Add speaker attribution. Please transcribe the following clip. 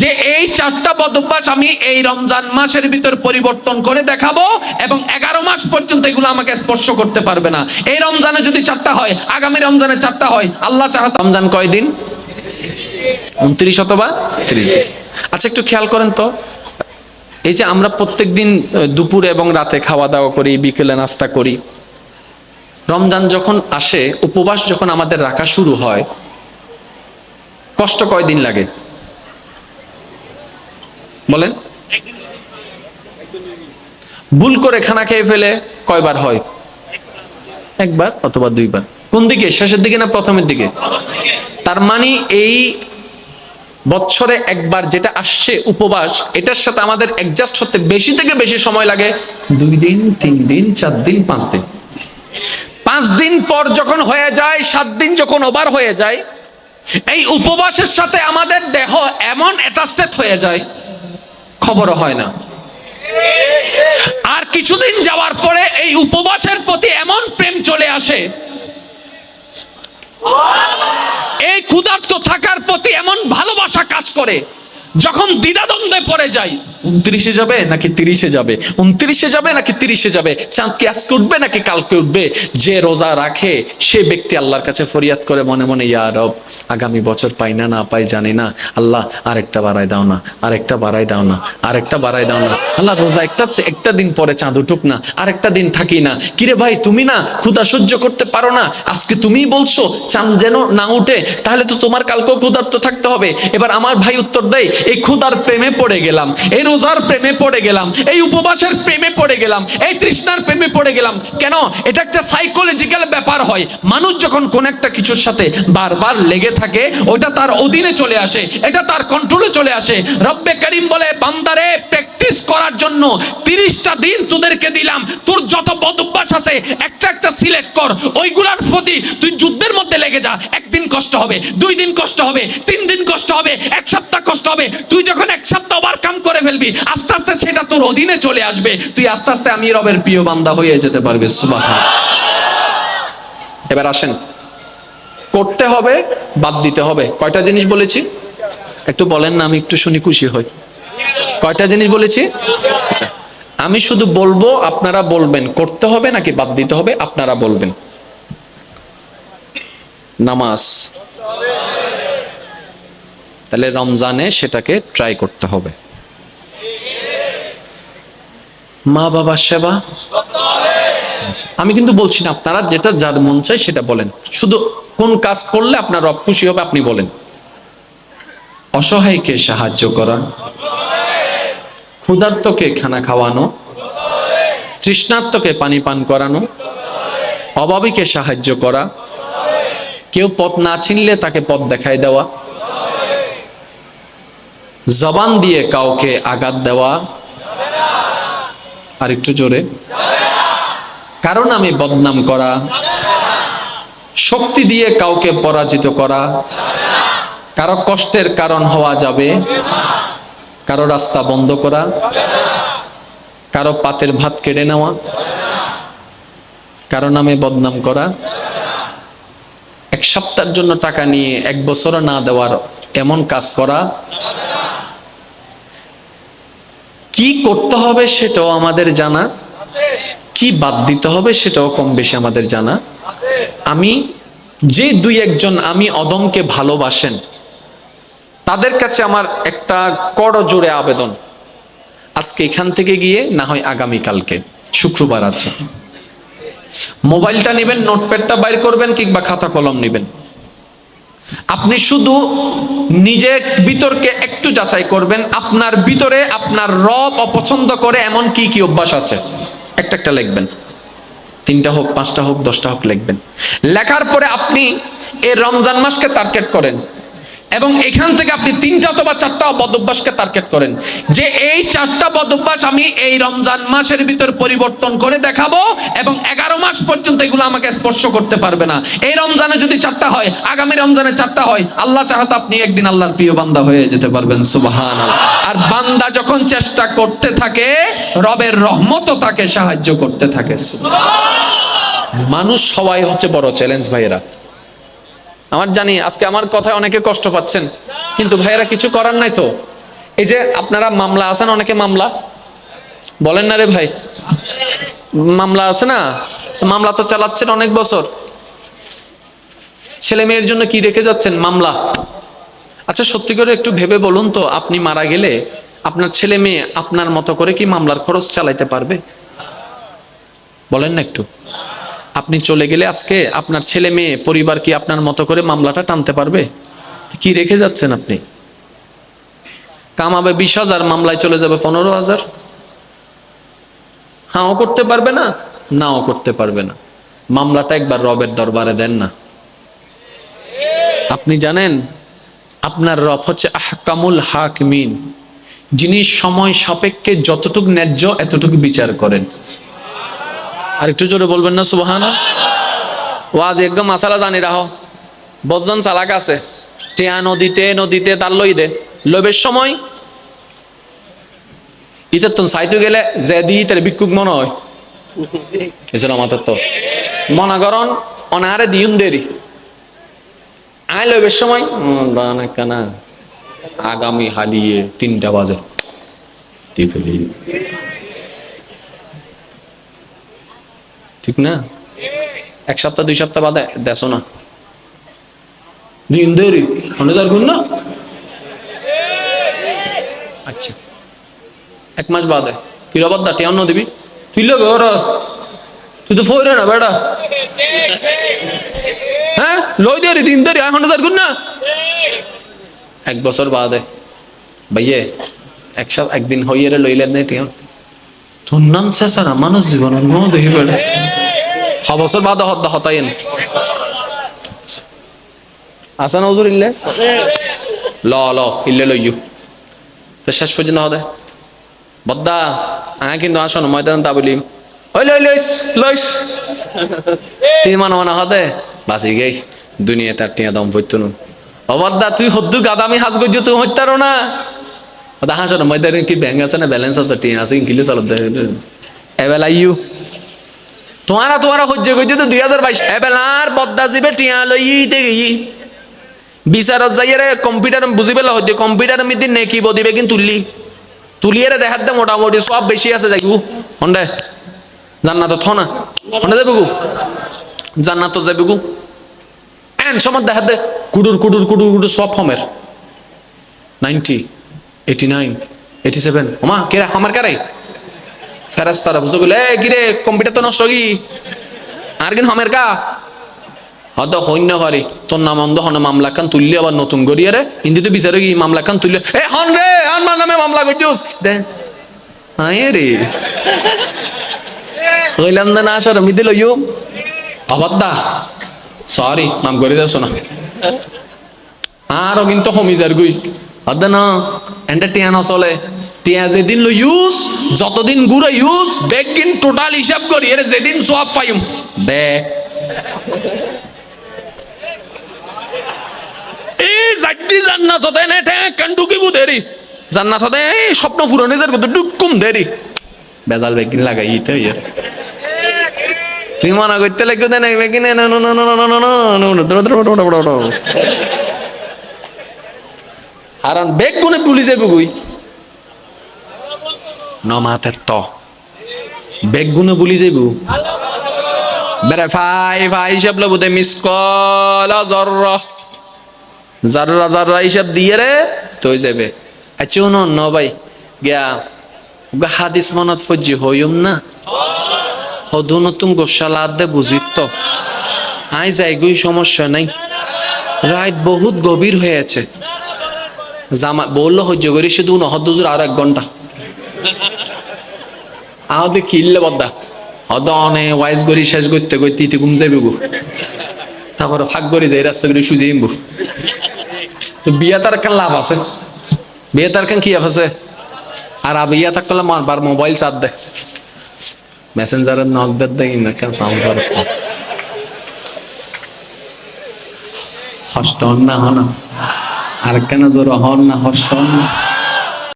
Speaker 1: যে এই চারটা বদভ্যাস আমি এই রমজান মাসের ভিতর পরিবর্তন করে দেখাবো এবং এগারো মাস পর্যন্ত এগুলো আমাকে স্পর্শ করতে পারবে না। এই রমজানে যদি চারটা হয়, আগামী রমজানে চারটা হয়, আল্লাহ চাহাত রমজান কয়দিন উনত্রিশ অথবা ত্রিশ আচ্ছা একটু খেয়াল করেন তো। এই যে আমরা প্রত্যেক দিন দুপুর এবং রাতে খাওয়া দাওয়া করি, বিকেলে নাস্তা করি। রমজান যখন আসে, উপবাস যখন আমাদের রাখা শুরু হয়, কষ্ট কয়দিন লাগে? বলেন। ভুল করে খানা খেয়ে ফেলে কয়বার হয়? একবার অথবা দুইবার। কোন দিকে, শেষের দিকে না প্রথমের দিকে? তার মানে এই বছরে একবার যেটা আসছে, উপবাস, এটার সাথে আমাদের অ্যাডজাস্ট হতে বেশি থেকে বেশি সময় লাগে। দুই দিন, তিন দিন, চার দিন, পাঁচ দিন। পাঁচ দিন পর যখন হয়ে যায়, সাত দিন যখন ওভার হয়ে যায়, এই উপবাসের সাথে আমাদের দেহ এমন অ্যাটাচটেড হয়ে যায় খবরও হয় না। আর কিছুদিন যাওয়ার পরে এই উপবাসের প্রতি এমন প্রেম চলে আসে, এই ক্ষুধার্ত থাকার প্রতি এমন ভালোবাসা কাজ করে যখন দ্বিধাদ্বন্দ্বে পড়ে যাই, উনত্রিশে যাবে নাকি তিরিশে যাবে? উনত্রিশে যাবে নাকি তিরিশে যাবে? চাঁদ কি আজকে উঠবে নাকি কালকে উঠবে? যে রোজা রাখে, সে ব্যক্তি আল্লাহর কাছে ফরিয়াদ করে মনে মনে, ইয়া রব, আগামী বছর পাই না না পাই জানি না। আল্লাহ, আরেকটা বাড়াই দাও না, আরেকটা বাড়াই দাও না, আরেকটা বাড়াই দাও না। আল্লাহ, রোজা একটা একটা দিন পরে চাঁদ উঠুক না, আরেকটা দিন থাকি না। কিরে ভাই, তুমি না ক্ষুধা সহ্য করতে পারো না। আজকে তুমিই বলছো, চাঁদ যেন না উঠে, তাহলে তো তোমার কালকেও ক্ষুধার্ত থাকতে হবে। এবার আমার ভাই উত্তর দেয় এই ক্ষুধার প্রেমে পড়ে গেলাম, এই রোজার প্রেমে পড়ে গেলাম, এই উপবাসের প্রেমে পড়ে গেলাম, এই তৃষ্ণার প্রেমে পড়ে গেলাম। কেন? এটা একটা সাইকোলজিক্যাল ব্যাপার হয়। মানুষ যখন কোন একটা কিছুর সাথে বারবার লেগে থাকে, ওটা তার অধীনে চলে আসে, এটা তার কন্ট্রোলে চলে আসে। রব্বে করিম বলে, বান্দারে প্র্যাকটিস করার জন্য তিরিশটা দিন তোদেরকে দিলাম। তোর যত বদভ্যাস আছে, একটা একটা সিলেক্ট কর। ওইগুলার প্রতি তুই যুদ্ধের মধ্যে লেগে যা। একদিন কষ্ট হবে, দুই দিন কষ্ট হবে, তিন দিন কষ্ট হবে, এক সপ্তাহ কষ্ট হবে তুই যখন এক সপ্তাহ ওভারকাম করে ফেলবি, আস্তে আস্তে সেটা তোর অধীনে চলে আসবে। তুই আস্তে আস্তে আমি রবের প্রিয় বান্দা হয়ে যেতে পারবে সুবাহ এবার আসেন। করতে হবে, বাদ দিতে হবে। কয়টা জিনিস বলেছি? একটু বলেন না, আমি একটু শুনি খুশি হই। কয়টা জিনিস বলেছি? আচ্ছা আমি শুধু বলব, আপনারা বলবেন। করতে হবে নাকি বাদ দিতে হবে? আপনারা বলবেন। নামাজ। তাহলে রমজানে সেটাকে ট্রাই করতে হবে। মা বাবার সেবা? আমি কিন্তু বলছি না, আপনারা যেটা যার মন চাই সেটা বলেন। শুধু কোন কাজ করলে আপনার রব খুশি হবে আপনি বলেন। অসহায়কে সাহায্য করা। ক্ষুধার্তকে খানা খাওয়ানো। তৃষ্ণার্তকে পানি পান করানো। অভাবীকে সাহায্য করা। কেউ পথ না চিনলে তাকে পথ দেখায় দেওয়া। জবান দিয়ে কাউকে আঘাত দেওয়া? আর একটু জোরে। কারণ আমি বদনাম করা। শক্তি দিয়ে কাউকে পরাজিত করা। কারও কষ্টের কারণ হওয়া যাবে। কারও রাস্তা বন্ধ করা। কারও পাতের ভাত কেড়ে নেওয়া। কারও নামে বদনাম করা। এক সপ্তাহের জন্য টাকা নিয়ে এক বছর না দেওয়ার এমন কাজ করা। কি করতে হবে সেটাও আমাদের জানা। কি বাদ দিতে হবে সেটাও কম বেশি আমাদের জানা। আমি যে দুই একজন আমি অদমকে ভালোবাসেন তাদের কাছে আমার একটা কড় জোরে আবেদন। আজকে এখান থেকে গিয়ে না হয় আগামী কালকে শুক্রবার আছে। মোবাইলটা নেবেন নোটপ্যাডটা বাইর করবেন কিংবা খাতা কলম নেবেন। আপনি শুধু নিজে বিতর্কে একটু যাচাই করবেন, আপনার ভিতরে আপনার রব অপছন্দ করে এমন কি কি অভ্যাস আছে? একটা একটা লিখবেন। তিনটা হোক, পাঁচটা হোক, দশটা হোক লিখবেন। লেখার পরে আপনি এই রমজান মাসকে টার্গেট করেন। এবং এখান থেকে আপনি তিনটা অথবা চারটা বদভ্যাসকে টার্গেট করেন। যে এই চারটা বদভ্যাস আমি এই রমজান মাসের ভিতর পরিবর্তন করে দেখাবো এবং এগারো মাস পর্যন্ত এগুলো আমাকে স্পর্শ করতে পারবে না। এই রমজানে যদি চারটা হয়, আগামী রমজানে চারটা হয়, আল্লাহ চাহাত আপনি একদিন আল্লাহর প্রিয় বান্দা হয়ে যেতে পারবেন সুবাহান আর বান্দা যখন চেষ্টা করতে থাকে, রবের রহমতও তাকে সাহায্য করতে থাকে মানুষ সবাই হচ্ছে বড় চ্যালেঞ্জ ভাইয়েরা। আমার জানি, আজকে আমার কথায় অনেকে কষ্ট পাচ্ছেন, কিন্তু ভাইয়েরা কিছু করার নাই তো। এই যে আপনারা মামলা আছেন, অনেকে মামলা? বলেন না রে ভাই। মামলা আছে না? মামলা তো চালাচ্ছেন অনেক বছর। ছেলে মেয়ের জন্য কি রেখে যাচ্ছেন? মামলা। আচ্ছা সত্যি করে একটু ভেবে বলুন তো, আপনি মারা গেলে আপনার ছেলে মেয়ে আপনার মতো করে কি মামলার খরচ চালাইতে পারবে? বলেন না একটু। আপনি চলে গেলে আজকে আপনার ছেলে মেয়ে পরিবার কি আপনার মতো করে মামলাটা টানতে পারবে? কি রেখে যাচ্ছেন আপনি? কামাবে বিশ হাজার, মামলায় চলে যাবে পনেরো হাজার। হাও করতে পারবে না, নাও করতে পারবে না। মামলাটা একবার রবের দরবারে দেন না। আপনি জানেন, আপনার রব হচ্ছে আহকামুল হাকমিন। যিনি সময় সাপেক্ষে যতটুক ন্যায্য, এতটুকু বিচার করেন। আর একটু জোরে বলবেন না সুবাহানা ওয়াজ একদম মাসালা জানি, রাহ। বজন চালাক আছে। টিয়া নদীতে নদীতে তার লই দে। লবের সময় ইতার তো সাইতে গেলে যে দি তার ভিক্ষুক মনে হয়। এছাড়া আমাদের তো। মনে করন, অনাহারে দিউন দেরি। আয় লবের সময়। কানা। আগামী হালিয়ে তিনটা বাজে দিয়ে ফেলি ঠিক না? এক সপ্তাহ দুই সপ্তাহ বাদে দেশো না। দিন দেরি মনে তার গুণ না? আচ্ছা এক মাস বাদে। কি রবার দা টিয়ান্ন দিবি? তুই লোক ওরা তুই তো ফোরে না বেটা। হ্যাঁ? লই দেরি দিন দেরি এখন তার গুণ না? এক বছর বাদে। ভাইয়ে এক সপ্তাহ একদিন হইয়ে রে লইলেন না টিয়ান। তোর নাম শেষা না মানুষ জীবনের মো দেখি বেড়ে ছ বছর বাদে হদ্দ হতাইন। আসা না হুজুর ইল্লে? ল ল ইল্লে লইয়ু। তো শেষ পর্যন্ত হদে। বদ্দা আ কিন্তু আসো না ময়দান তা বলি। ওই লই লইস লইস। তিন মান মানে হদে। বাসি গেই দুনিয়া তার টিয়া দম পড়তো না ও বদ্দা তুই হদ্দু গাদামি হাজ করছ তুই হইতারো না। ওদা হাসো না ময়দান কি ব্যাংক আছে না ব্যালেন্স আছে টিয়া আছে কিলে চালত দে। এবেলা ইউ তোমারা তোমারা সহ্য করছ তো দুই হাজার বাইশ। এবেলার বদ্দা জিবে টিয়া লই ইতে গেই। বিচারত যাইয়ারে কম্পিউটার বুঝি পেলা হইতে কম্পিউটার মিদি নেকি বদিবে কিন্তু তুললি তুলিয়ারে দেখাত দে মোটামুটি সব বেশি আছে যাইগু হন্ডে, জান্নাত থ না। হন্ডে যাবে গু? জান্নাত যাবে গু? এন সময় দেখাত দে, কুডুর কুডুর কুডুর কুডুর সব ফমের। Ninety, eighty nine, eighty seven. ওমা, কেরা? আমার কারে? ফেরাস তারা বুঝে বলে কিরে কম্পিউটার তো নষ্ট কি? আর কিন হমের কা? হয়তো সৈন্য করে, তোর নাম অন্ধ হন, মামলা খান তুললি আবার নতুন গড়িয়ে রে হিন্দিতে বিচারে কি, মামলা খান তুললি? এ, হন রে আমার নামে মামলা করছিস দে আয় রে। কইলাম না আসার আমি দিল ইউ অবাদ্দা। সরি করে দেছ না আরও কিন্তু হমিজার গুই হদ্দা না এন্টা টিয়া টিয়া যেদিন লো ইউজ যতদিন গুড়ে ইউজ বেগিন টোটাল হিসাব করি এর যেদিন সব পাইম দে এই জাড্ডি জান্নাত হতে নে ঠে কান্ডুকি বু দেরি জান্নাত হতে এই স্বপ্ন ফুরনে যার কত ডুকুম দেরি বেজাল বেগিন লাগাই ইতে ইয়ে তুই মনে করতে লাগবে না বেগিন না না না না না না না না হারান বেগ গুনে গুলি যাবে গুই ন মাতের ত। বেগ গুনে গুলি যাইব। বেরে ফাই ফাই হিসাব লব দে মিস কল জর্রা। জাররা জাররা হিসাব দিয়ে রে তো যাবে আচ্ছা ন ন, ভাই। গিয়া হাদিস মনত ফজি হইম না? হদু নতুন গোসালা দে, বুঝিত তো। আই যাই গুই সমস্যা নাই। রাত বহুত গভীর হয়েছে জামা, বলল সহ্য করি শুধু নহদুজুর আর এক ঘণ্টা। আহতে কিনলে বদ্দা। হদ অনে ওয়াইজ করি, শেষ করতে করতে ইতি ঘুম যাবে গো। তারপরে ফাঁক করি যাই রাস্তা করে সুজে ইমবো তো বিয়া তার কেন লাভ আছে। বিয়ে তার কেন কি আছে? আর আবিয়া থাকলে মারবার মোবাইল চার দে মেসেঞ্জারের নক দেয় দেয় না কেন করে হস্ট না। হন আর কেন জোর হন না হস্ট না।